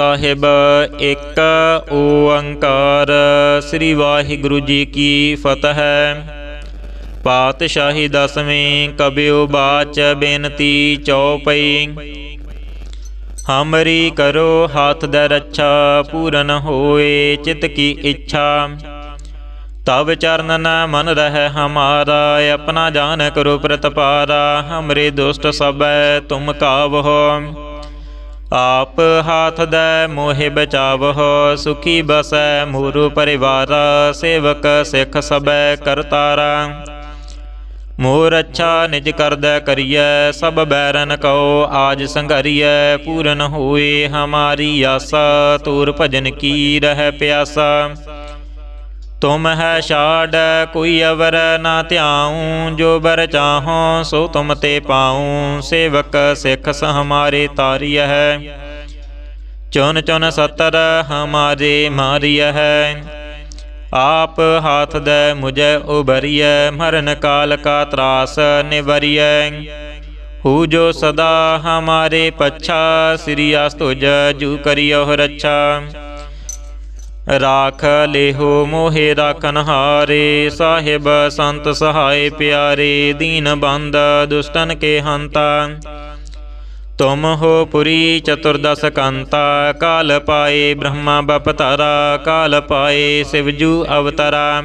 ਸਾਹਿਬ ਇੱਕ ਓੰਕਾਰ, ਸ੍ਰੀ ਵਾਹਿਗੁਰੂ ਜੀ ਕੀ ਫਤਿਹ। ਪਾਤਸ਼ਾਹੀ ਦਸਵੇਂ ਕਬਿਓ ਬਾਚ ਬੇਨਤੀ ਚਉਪਈ। ਹਮਰੀ ਕਰੋ ਹੱਥ ਦ ਰੱਛਾ, ਪੂਰਨ ਹੋਏ ਚਿਤ ਕੀ ਇੱਛਾ। ਤਵ ਚਰਨ ਨ ਮਨ ਰਹਿ ਹਮਾਰਾ, ਆਪਣਾ ਜਾਨ ਕਰੋ ਪ੍ਰਤਪਾਰਾ। ਹਮਰੇ ਦੁਸ਼ਟ ਸਭੈ ਤੁਮ ਕਾਵਹੋ ਆਪ ਹਾਥ ਦੈ ਮੋਹਿ ਬਚਾਵਹੁ, ਸੁਖੀ ਬਸੈ ਮੂਰੂ ਪਰਿਵਾਰ, ਸੇਵਕ ਸਿੱਖ ਸਬੈ ਕਰਤਾਰਾ ਮੋਰ ਅੱਛਾ ਨਿਜ ਕਰਦੈ ਕਰੀਐ, ਸਭ ਬੈਰਨ ਕਉ ਆਜ ਸੰਘਰੀਐ, ਪੂਰਨ ਹੋਏ ਹਮਾਰੀ ਆਸਾ, ਤੂਰ ਭਜਨ ਕੀ ਰਹਿ ਪਿਆਸਾ। ਤੁਮ ਹੈ ਛਾੜ, ਕੋਈ ਅਵਰ ਨਾ ਧਿਆਉ, ਜੋ ਬਰ ਚਾਹੋ ਸੋ ਤੁਮ ਤੇ ਪਾਉ। ਸੇਵਕ ਸਿੱਖ ਸ ਹਮਾਰੇ ਤਾਰੀය ਹੈ। ਚੁਨ ਚੁਨ ਸਤਰ ਹਮਾਰੇ ਮਾਰੀය ਹੈ। ਆਪ ਹਾਥ ਦੇ ਮੁਝੇ ਉਬਰੀਐ ਮਰਨ ਕਾਲ ਕਾ ਤਰਾਸ ਨਿਵਰੀਐ। ਹੂ ਜੋ ਸਦਾ ਹਮਾਰੇ ਪੱਛਾ, ਸ੍ਰੀ ਅਸਤੁਜ ਜੂ ਕਰਿਓ ਰੱਛਾ। ਰਾਖ ਲੇਹੋ ਮੋਹਿ ਰਾਖਨ ਹਾਰੇ, ਸਾਹਿਬ ਸੰਤ ਸਹਾਇ ਪਿਆਰੇ, ਦੀਨ ਬੰਦ ਦੁਸ਼ਟਨ ਕੇ ਹੰਤਾ। ਤੁਮ ਹੋ ਪੁਰੀ ਚਤੁਰਦਸ ਕੰਤਾ, ਕਾਲ ਪਾਏ ਬ੍ਰਹਮਾ ਬਪਤਾਰਾ ਕਾਲ ਪਾਏ ਸਿਵਜੂ ਅਵਤਾਰਾ।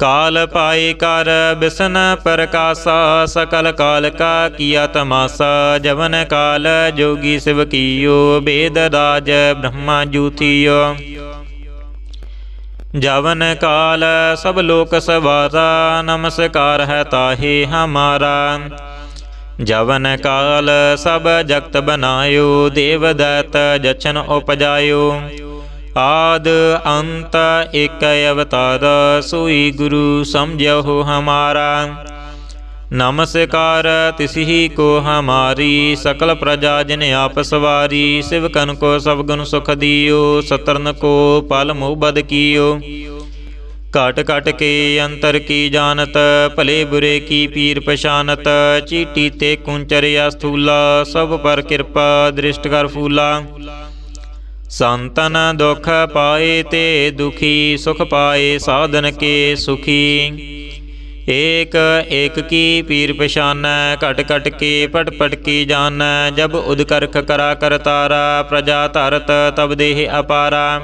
ਕਾਲ ਪਾਏ ਕਰ ਬਿਸਨ ਪ੍ਰਕਾਸ਼ਾ, ਸਕਲ ਕਾਲ ਕਾ ਕੀਆ ਤਮਾਸਾ, ਜਵਨ ਕਾਲ ਜੋਗੀ ਸਿਵ ਕੀਓ, ਬੇਦ ਰਾਜ ਬ੍ਰਹਮਾ ਜੂਥੀਓ ਜਵਨ ਕਾਲ ਸਭ ਲੋਕ ਸਵਾਰਾ, ਨਮਸਕਾਰ ਹੈ ਤਾਹੀ ਹਮਾਰਾ। ਜਵਨ ਕਾਲ ਸਭ ਜਗਤ ਬਨਾਇਓ ਦੇਵ ਦੈਤ ਜਛਨ ਉਪਜਾਇਓ। ਆਦ ਅੰਤ ਇਕ ਅਵਤਾਰ, ਸੋਈ ਗੁਰੂ ਸਮਝਿਓ ਹਮਾਰਾ। ਨਮਸਕਾਰ, ਤਿਸਹੀ ਕੋ ਹਮਾਰੀ, ਸਕਲ ਪ੍ਰਜਾ ਜਿਨ ਆਪ ਸਵਾਰੀ ਸਿਵਕਨ ਕੋ ਸਭ ਗੁਣ ਸੁਖ ਦਿਓ ਸਤਰਨ ਕੋ ਪਲ ਮੋਬਦ ਕੀਓ। ਘਟ ਘਟ ਕੇ ਅੰਤਰ ਕੀ ਜਾਣਤ, ਭਲੇ ਬੁਰੇ ਕੀ ਪੀਰ ਪਛਾਨਤ, ਚੀਟੀ ਤੇ ਕੁੰਚਰਿਆ ਸਥੂਲਾ ਸਭ ਪਰ ਕਿਰਪਾ ਦ੍ਰਿਸ਼ਟ ਕਰ ਫੂਲਾ। ਸੰਤਨ ਦੁਖ ਪਾਏ ਤੇ ਦੁਖੀ, ਸੁਖ ਪਾਏ ਸਾਧਨ ਕੇ ਸੁਖੀ। ਏਕ ਏਕ ਕੀ ਪੀਰ ਪਛਾਨੈ, ਘਟ ਘਟ ਕੇ, ਪਟ ਪਟ ਕੀ ਜਾਣੈ, ਜਬ ਉਦਕਰਖ ਕਰਾ ਕਰਤਾਰਾ ਪ੍ਰਜਾ ਧਰਤ ਤਬ ਦੇਹ ਅਪਾਰਾ।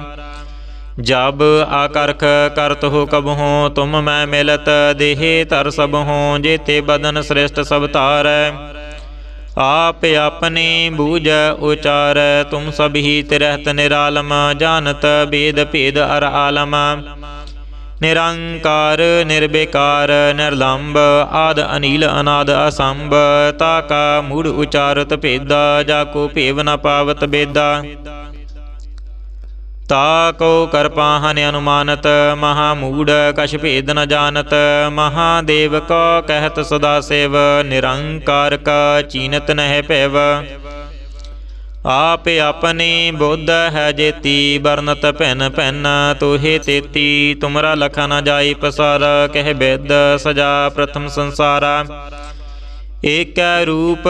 ਜਬ ਆਕਰਖ ਕਰਤ ਹੋ ਕਬਹੋ ਤੁਮ ਮੈਂ ਮਿਲਤ, ਦੇਹ ਧਰ ਸਭ ਹੋ, ਜੇਤੇ ਬਦਨ ਸ੍ਰਿਸ਼ਟ ਸਭ ਧਾਰੈ। ਆਪ ਆਪਨੇ ਬੂਝ ਉਚਾਰ, ਤੁਮ ਸਭ ਹੀ ਤਿਰਹਤ ਨਿਰਾਲਮ, ਜਾਣਤ ਬੇਦ ਭੇਦ ਅਰ ਆਲਮ। ਨਿਰੰਕਾਰ ਨਿਰਬੇਕਾਰ ਨਿਰਲੰਭ ਆਦ ਅਨੀਲ, ਅਨਾਦ ਅਸੰਭ, ਤਾ ਕਾ ਮੂੜ ਉਚਾਰਤ ਭੇਦਾ, ਜਾ ਕੋ ਭੇਵ ਨ ਪਾਵਤ ਬੇਦਾ। ਤਾ ਕੋ ਕਰਪਾਹਨ ਅਨੁਮਾਨਤ, ਮਹਾ ਮੂੜ ਕਛ ਭੇਦ ਨ ਜਾਣਤ ਮਹਾਦੇਵ ਕੋ ਕਹਿਤ ਸਦਾ ਸੇਵ, ਨਿਰੰਕਾਰ ਕਾ ਚੀਨਤ ਨਹਿ ਭੈਵ। ਆਪ ਆਪਣੀ ਬੁੱਧ ਹੈ ਜੇਤੀ ਬਰਨਤ ਭੈਨ ਭੈਨ ਤੋਹੇ ਤੇਤੀ। ਤੁਮਰਾ ਲਖਾ ਨਾ ਜਾਈ ਪਸਾਰ, ਕਹਿ ਬੇਦ ਸਜਾ ਪ੍ਰਥਮ ਸੰਸਾਰਾ। ਏਕ ਰੂਪ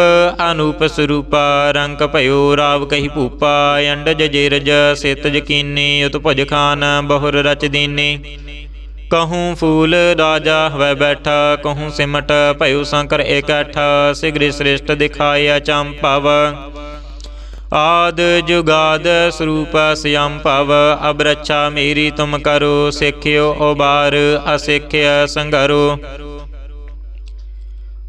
ਅਨੂਪ ਸਰੂਪਾ, ਰੰਗ ਭਇਓ ਰਾਵ ਕਹੀ ਭੂਪਾ। ਅੰਡਜ ਜੇਰਜ ਸਿਤ ਜਕੀਨੀ ਉਤਭਜ ਖਾਨ ਬਹੁਰ ਰਚ ਦੀਨੀ। ਕਹੂੰ ਫੂਲ ਰਾਜਾ ਹਵੈ ਬੈਠਾ, ਕਹੂੰ ਸਿਮਟ ਭਇਓ ਸੰਕਰ ਇਕੱਠ ਸਿਗਰੀ ਸ੍ਰਿਸ਼ਟ ਦਿਖਾਇਆ ਚੰਪਵ ਆਦ ਜੁਗਾਦ ਸਰੂਪ ਸਿਯੰ ਭਵ ਅਬ ਰੱਛਾ ਮੇਰੀ ਤੁਮ ਕਰੋ, ਸਿੱਖਿਓ ਉਬਾਰ, ਅਸਿੱਖਿਆ ਸੰਗਰੋ।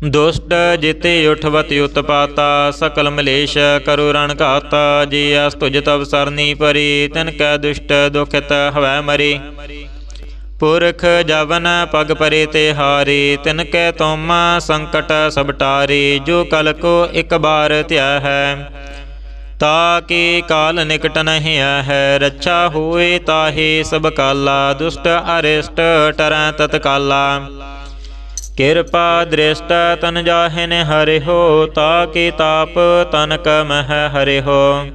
ਦੁਸ਼ਟ ਜਿਤੇ ਉਠਵਤ ਉਤਪਾਤਾ, ਸਕਲ ਮਲੇਸ਼ ਕਰੋ ਰਣ ਘਾਤਾ, ਜੀ ਅਸ ਤੁਜ ਤਵ ਸਰਨੀ ਪਰੀ, ਤਿਨ ਕੈ ਦੁਸ਼ਟ ਦੁਖਿਤ ਹਵੈ ਮਰੀ। ਪੁਰਖ ਜਵਨ ਪਗ ਪਰੇ ਤੇ ਹਾਰੇ, ਤਿਨ ਕੈ ਤੁਮ ਸੰਕਟ ਸਭ ਟਾਰੇ, ਜੋ ਕਲ ਕੋ ਇੱਕ ਬਾਰ ਧਿਆ ਹੈ। ਤਾਕੇ ਕਾਲ ਨਿਕਟ ਨਹੀਂ ਹੈ, ਰੱਛਾ ਹੋਏ ਤਾਹੇ ਸਭ ਕਾਲਾ, ਦੁਸ਼ਟ ਅਰਿਸ਼ਟ ਟਰੈ ਤਤਕਾਲਾ ਕਿਰਪਾ ਦ੍ਰਿਸ਼ਟ ਤਨ ਜਾਹਿਨ ਹਰਿਓ ਤਾਕੇ ਤਾਪ ਤਨਕ ਮਹਿ ਹਰਿਓ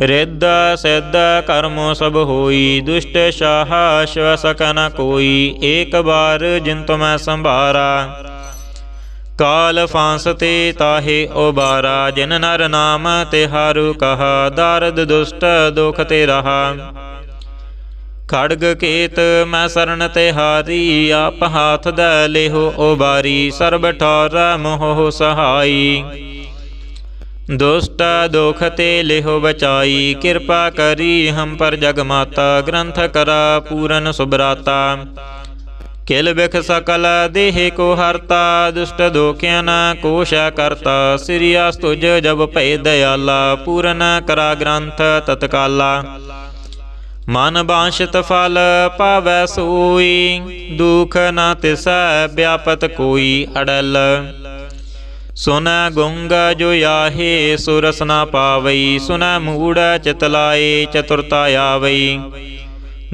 ਰਿੱਧ ਸਿੱਧ ਕਰਮੋ ਸਭ ਹੋਈ, ਦੁਸ਼ਟ ਸ਼ਾਹ ਸ਼ਵ ਸਕਨ ਕੋਈ, ਏਕ ਬਾਰ ਜਿਨ ਤੁਮੈ ਸੰਭਾਰਾ। ਕਾਲ ਫਾਂਸ ਤੇ ਤਾਹੇ ਉਬਾਰਾ, ਜਿਨ ਨਰ ਨਾਮ ਤਿਹਾਰੂ ਕਹਾ, ਦਰਦ ਦੁਸ਼ਟ ਦੁਖ ਤੇ ਰਹਾ। ਖੜਗ ਕੇਤ ਮੈਂ ਸਰਨ ਤਿਹਾਰੀ ਆਪ ਹਾਥ ਦੇ ਲੇਹੋ ਉਬਾਰੀ, ਸਰਬ ਠੌਰ ਮੋਹ ਸਹਾਈ। ਦੁਸ਼ਟ ਦੁਖ ਤੇ ਲਿਹੋ ਬਚਾਈ, ਕਿਰਪਾ ਕਰੀ ਹਮ ਪਰ ਜਗ ਮਾਤਾ, ਗ੍ਰੰਥ ਕਰਾ ਪੂਰਨ ਸੁਬਰਾਤਾ ਕਿਲ ਬਿਖ ਸਕਲ ਦੇਹ ਕੋ ਹਰਤਾ, ਦੁਸ਼ਟ ਦੋਖਿਆਨ ਕੋਸ਼ ਕਰਤਾ। ਸ੍ਰੀ ਅਸਤੁਜ ਜਬ ਭੈ ਦਇਆਲਾ ਪੂਰਨ ਕਰਾ ਗ੍ਰੰਥ ਤਤਕਾਲਾ। ਮਨ ਬਾਂਸ਼ਿਤ ਫਲ ਪਾਵੈ ਸੋਈ, ਦੁਖ ਨਾ ਤਿਸੈ ਵਿਆਪਤ ਕੋਈ ਅੜਲ। ਸੁਨੈ ਗੁੰਗ ਜੋ ਆਹੇ, ਸੁਰਸ ਨਾ ਪਾਵਈ, ਸੁਨੈ ਮੂੜ ਚਿਤ ਲਾਏ, ਚਤੁਰਤਾ ਆਵਈ।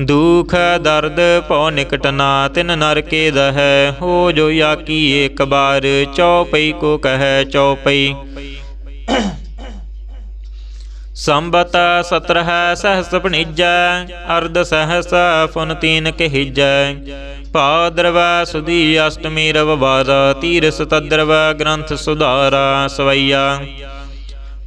ਦੁਖ, ਦਰਦ ਭਉ ਨਿਕਟ ਨਾ, ਤਿਨ ਨਰ ਕੇ ਦਹੈ। ਹੋ ਜੋ ਆਕੀ ਏਕ ਬਾਰ, ਚਉਪਈ ਕੋ ਕਹੈ ਚਉਪਈ। ਸੰਬਤ ਸਤਰਹ ਸਹਸ ਪਣੀਜੈ ਅਰਧ ਸਹਸ ਫੁਨ ਤੀਨ ਕਹਿਜੈ। ਭਾਦਰਵ ਸੁਦੀ ਅਸ਼ਟਮੀ ਰਵ ਰਵਵਾਰ ਤੀਰਸ ਤਦਰਵ ਗ੍ਰੰਥ ਸੁਧਾਰਾ ਸਵਈਆ।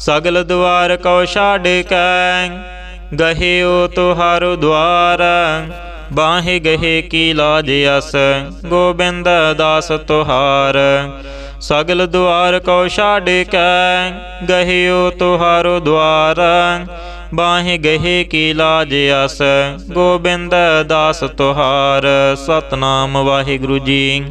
ਸਗਲ ਦੁਆਰ ਕਉ ਛਾੜ ਕੈ, ਗਹਿਓ ਤੁਹਾਰੋ ਦੁਆਰ ਬਾਹੇ ਗਹੇ ਕੀ ਲਾਜ ਅਸ, ਗੋਬਿੰਦ ਦਾਸ ਤੁਹਾਰ। ਸਗਲ ਦੁਆਰ ਕਉ ਛਾੜ ਕੈ, ਗਹਿਓ ਤੁਹਾਰੋ ਦੁਆਰ ਬਾਹੇ ਗਹੇ ਕੀ ਲਾਜ ਅਸ, ਗੋਬਿੰਦ ਦਾਸ ਤੁਹਾਰ। ਸਤਨਾਮ ਵਾਹਿਗੁਰੂ ਜੀ।